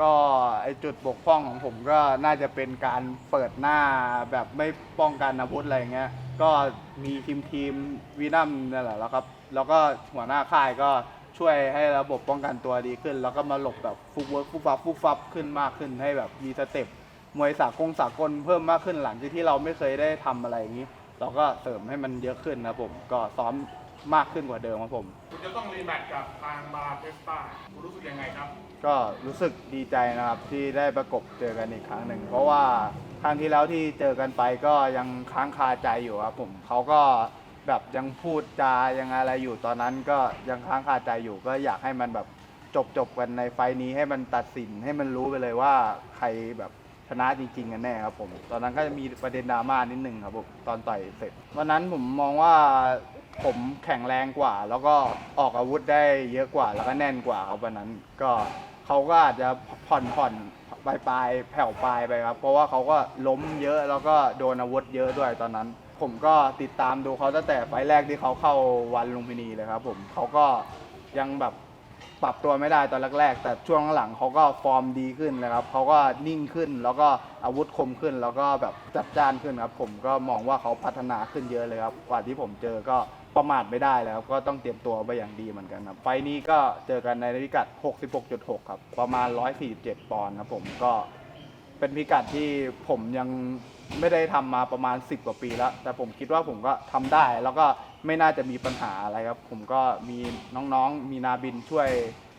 ก็ไอจุดบกพร่องของผมก็น่าจะเป็นการเปิดหน้าแบบไม่ป้องกันอาวุธอะไรเงี้ย ก็มีทีมทีมวีนัมนั่นแหละแล้วครับ แล้วก็หัวหน้าค่ายก็ช่วยให้ระบบป้องกันตัวดีขึ้น แล้วก็มาหลบแบบฟุกเวิร์กฟุบฟับฟุบฟับขึ้นมากขึ้นให้แบบมีสเต็ปมวยสากลสากลเพิ่มมากขึ้นหลังจากที่เราไม่เคยได้ทำอะไรอย่างนี้ เราก็เสริมให้มันเยอะขึ้นนะผมก็ซ้อม มากขึ้นกว่าเดิมครับผม คุณจะต้องรีแมตช์กับทางบาร์เทสตาคุณรู้สึกยังไงครับ ก็รู้สึกดีใจนะครับที่ได้ประกบเจอกันอีกครั้งหนึ่ง เพราะว่าครั้งที่แล้วที่เจอกันไปก็ยังค้างคาใจอยู่ครับผมเขาก็แบบยังพูดจายังอะไรอยู่ตอนนั้นก็ยังค้างคาใจอยู่ก็อยากให้มันแบบจบจบกันในไฟล์นี้ให้มันตัดสินให้มันรู้ไปเลยว่าใครแบบชนะจริงๆกันแน่ครับผม ตอนนั้นก็จะมีประเด็นดราม่านิดนึงครับผมตอนต่อยเสร็จวันนั้นผมมองว่า ผมแข็งแรงกว่า แล้วก็ออกอาวุธได้เยอะกว่า แล้วก็แน่นกว่าครับวันนั้น ก็เขาก็อาจจะผ่อนผ่อนปลายปลายแผ่วปลายไปครับ เพราะว่าเขาก็ล้มเยอะแล้วก็โดนอาวุธเยอะด้วยตอนนั้น ผมก็ติดตามดูเขาตั้งแต่ไฟล์แรกที่เขาเข้าวันลุมพินีเลยครับ ผมเขาก็ยังแบบ ปรับตัวไม่ได้ตอนแรกๆ แต่ช่วงหลังเขาก็ฟอร์มดีขึ้นเลยครับเขาก็นิ่งขึ้นแล้วก็อาวุธคมขึ้น แล้วก็แบบจัดจ้านขึ้นครับ ผมก็มองว่าเขาพัฒนาขึ้นเยอะเลยครับกว่าที่ผมเจอก็ประมาทไม่ได้แล้วครับก็ต้องเตรียมตัวไปอย่างดีเหมือนกันครับ ไฟนี้ก็เจอกันในพิกัด 66.6 ครับ ประมาณ 147 ปอนด์ครับผมก็เป็นพิกัดที่ผมยัง ไม่ได้ทำมาประมาณ 10 กว่าปีแล้ว แต่ผมคิดว่าผมก็ทำได้ แล้วก็ไม่น่าจะมีปัญหาอะไรครับ ผมก็มีน้องๆ มีนาบินช่วย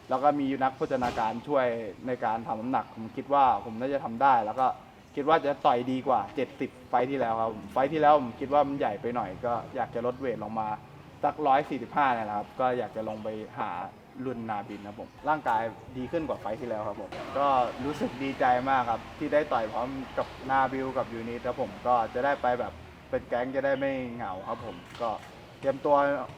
แล้วก็มีนักโภชนาการช่วยในการทำน้ำหนัก ผมคิดว่าผมน่าจะทำได้ แล้วก็คิดว่าจะต่อยดีกว่า 70 ไฟที่แล้วครับ ไฟท์ที่แล้วผมคิดว่ามันใหญ่ไปหน่อย ก็อยากจะลดเวทลงมาสัก145เนี่ยนะครับ ก็อยากจะลงไปหา รุ่นนาบินนะครับผม ร่างกายดีขึ้นกว่าไฟท์ที่แล้วครับผม ก็รู้สึกดีใจมากครับ ที่ได้ต่อยพร้อมกับนาบิลกับยูนิตแล้วผมก็จะได้ไปแบบเป็นแก๊งจะได้ไม่เหงาครับผม ก็เตรียมตัว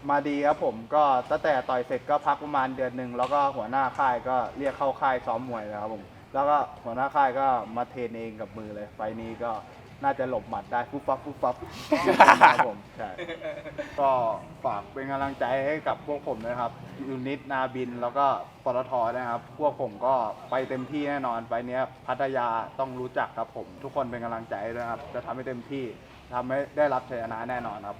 มาดีครับผม ก็ตั้งแต่ต่อยเสร็จก็พักประมาณเดือนหนึ่งแล้วก็หัวหน้าค่ายก็เรียกเข้าค่ายซ้อมมวยแล้วครับผม แล้วก็หัวหน้าค่ายก็มาเทรนเองกับมือเลย ไฟล์นี้ก็ น่าจะหลบหมัดได้ฟุบฟับฟุบฟับครับผมใช่ก็ฝากเป็นกำลังใจให้กับพวกผมนะครับยูนิตนาบินแล้วก็ปตทนะครับ พวกผมก็ไปเต็มที่แน่นอนไปเนี้ยพัทยาต้องรู้จักครับผม ทุกคนเป็นกำลังใจด้วยครับ จะทำให้เต็มที่ทำให้ได้รับชัยชนะแน่นอนครับ